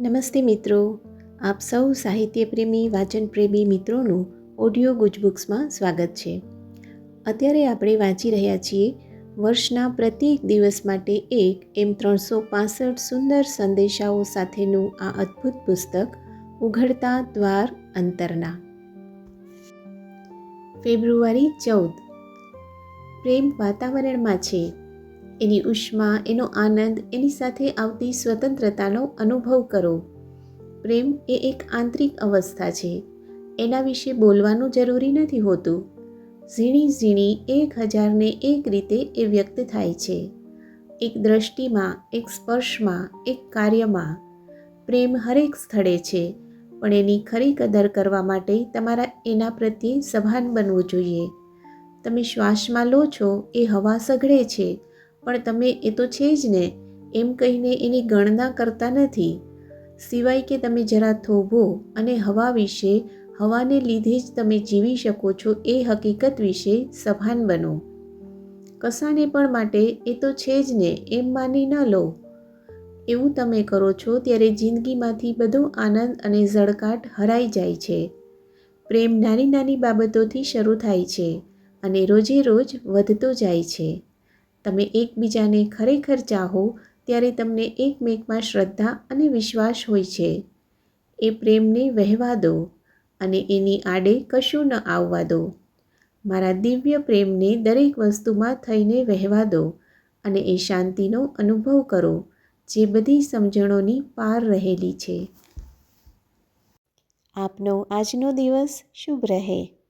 નમસ્તે મિત્રો. આપ સૌ સાહિત્યપ્રેમી, વાચનપ્રેમી મિત્રોનું ઓડિયો ગુજબુક્સમાં સ્વાગત છે. અત્યારે આપણે વાંચી રહ્યા છીએ વર્ષના પ્રત્યેક દિવસ માટે એક એમ ત્રણસો પાસઠ સુંદર સંદેશાઓ સાથેનું આ અદ્ભુત પુસ્તક, ઉઘડતા દ્વાર અંતરના. ફેબ્રુઆરી ચૌદ. પ્રેમ વાતાવરણમાં છે. એની ઉષ્મા, એનો આનંદ, એની સાથે આવતી સ્વતંત્રતાનો અનુભવ કરો. પ્રેમ એ એક આંતરિક અવસ્થા છે. એના વિશે બોલવાનું જરૂરી નથી હોતું. ઝીણી ઝીણી એક હજારને એક રીતે એ વ્યક્ત થાય છે. એક દ્રષ્ટિમાં, એક સ્પર્શમાં, એક કાર્યમાં. પ્રેમ હરેક સ્થળે છે, પણ એની ખરી કદર કરવા માટે તમારા એના પ્રત્યે સભાન બનવું જોઈએ. તમે શ્વાસમાં લો છો, એ હવા સઘળે છે. પણ તમે એ તો છે જ ને, એમ કહીને એની ગણના કરતા નથી. સિવાય કે તમે જરા થોભો અને હવા વિશે, હવાને લીધે જ તમે જીવી શકો છો એ હકીકત વિશે સભાન બનો. કસાને પણ માટે એ તો છે જ ને, એમ માની ન લો. એવું તમે કરો છો ત્યારે જિંદગીમાંથી બધો આનંદ અને ઝળકાટ હરાઈ જાય છે. પ્રેમ નાની નાની બાબતોથી શરૂ થાય છે અને રોજે રોજ વધતો જાય છે. તમે એકબીજાને ખરેખર ચાહો, ત્યારે તમને એકમેકમાં શ્રદ્ધા અને વિશ્વાસ હોય છે. એ પ્રેમને વહેવા દો અને એની આડે કશું ન આવવા દો. મારા દિવ્ય પ્રેમને દરેક વસ્તુમાં થઈને વહેવા દો અને એ શાંતિનો અનુભવ કરો, જે બધી સમજણોની પાર રહેલી છે. આપનો આજનો દિવસ શુભ રહે.